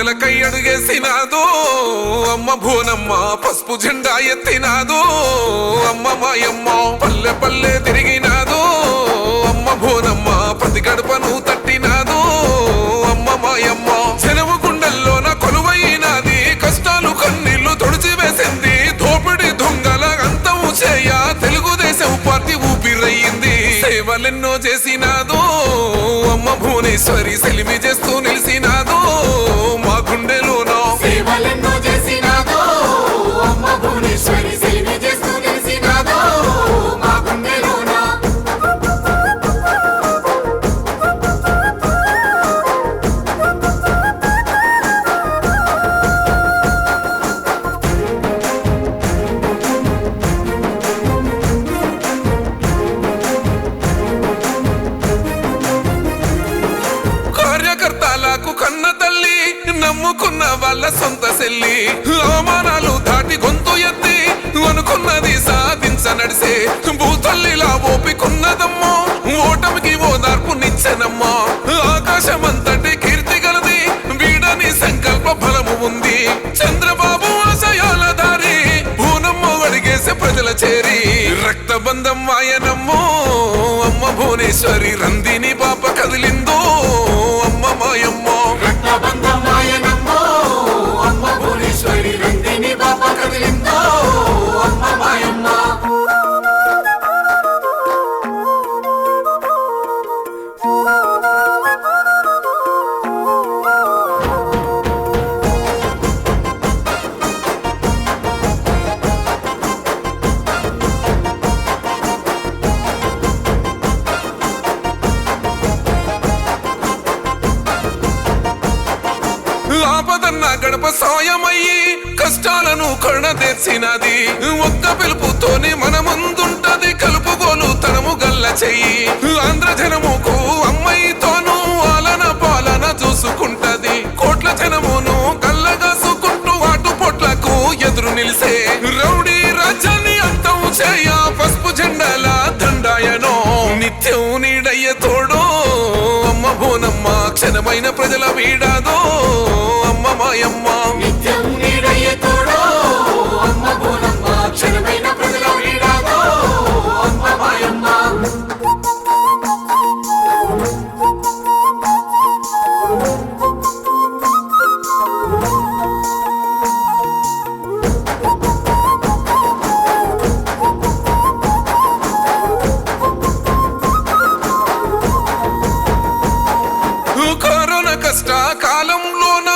ప్రజలకై అడుగేసినాదో అమ్మ భూనమ్మ పసుపు జెండా ఎత్తినాదో అమ్మ మాయమ్మ పల్లె పల్లె తిరిగినాదో అమ్మ భూనమ్మ ప్రతి గడపను తట్టినాదో అమ్మ మాయమ్మ సెలవు గుండెల్లోన కొలువైనది కష్టాలు కన్నీళ్ళు తుడిచివేసింది దోపిడి దొంగల అంతము చేయ తెలుగుదేశం పార్టీ ఊపిరయ్యింది. సేవలెన్నో చేసినాదో అమ్మ భువనేశ్వరి సెలిమి చేస్తూ నిలిచినాదో మా గుండెలోనో? వాళ్ళ సొంత సెల్లి. అవమానాలు దాటి గొంతు ఎత్తి అనుకున్నది సాధించ నడిసే భూతల్లిలా ఓపికున్నదమ్మో ఓటమికి ఓదార్పు ఆకాశం ఆకాశమంతటి కీర్తి గలది వీడని సంకల్ప బలము ఉంది. చంద్రబాబు ఆశయాల దారి భూనమ్మ అడిగేసే ప్రజల చేరి. రక్తబంధం వాయనమ్మో అమ్మ భువనేశ్వరి రందిని ఆపదన్న గడప సాయమయ్యి కష్టాలను కరుణదీర్చినది ఒక్క పిలుపుతోనే మన ముందుంటది కలుపుగోలు తనము గల్ల చెయ్యి. ఆంధ్ర జనముకు అమ్మాయితోనూ ఆలన పాలన చూసుకుంటది. కోట్ల జనమును కల్లగాసుకుంటూ అటు పొట్లకు ఎదురు నిలిసే రౌడీ రాజ్యాన్ని అంతం చేయ పసుపు జెండాల దండాయనో నిత్యం నీడయ్య తోడో అమ్మ బోనమ్మ క్షణమైన ప్రజల వీడాదో మాయమ్మ నిత్యం నీడయ్యే తోడో అమ్మ భువనమ్మ క్షణమైన ప్రజల వీడాదో అమ్మ మాయమ్మ. కరోనా కష్ట కాలంలోన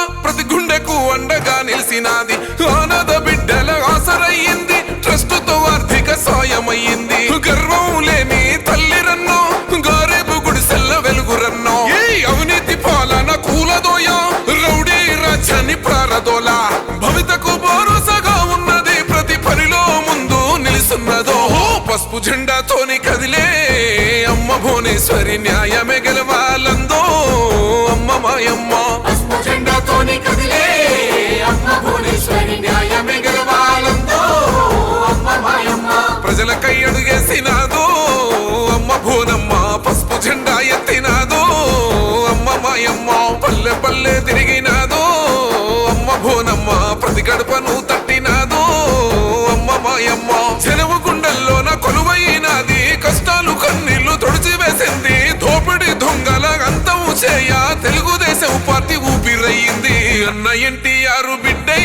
ప్రతి అండగా నిలిసినది ఆనద బిడ్డల ఆసరయ్యింది. ట్రస్ట్తో ఆర్థిక సాయమయ్యింది. గర్వం లేని తల్లి రన్నో గారేపు గుడిసెల్ల వెలుగురన్నో. రన్నో అవినీతి పాలన కూలదోయ రౌడీ రాజ్యాన్ని ప్రారదోలా. భవితకు భరోసాగా ఉన్నది ప్రతి పనిలో ముందు నిలుసున్నదో. పసుపు జెండాతోని కదిలే అమ్మ భువనేశ్వరి న్యాయమే గెలవాలందో. అమ్మ మాయమ్మ. జెండాతోని కదిలే. అన్న ఎన్టీఆర్ బిడ్డై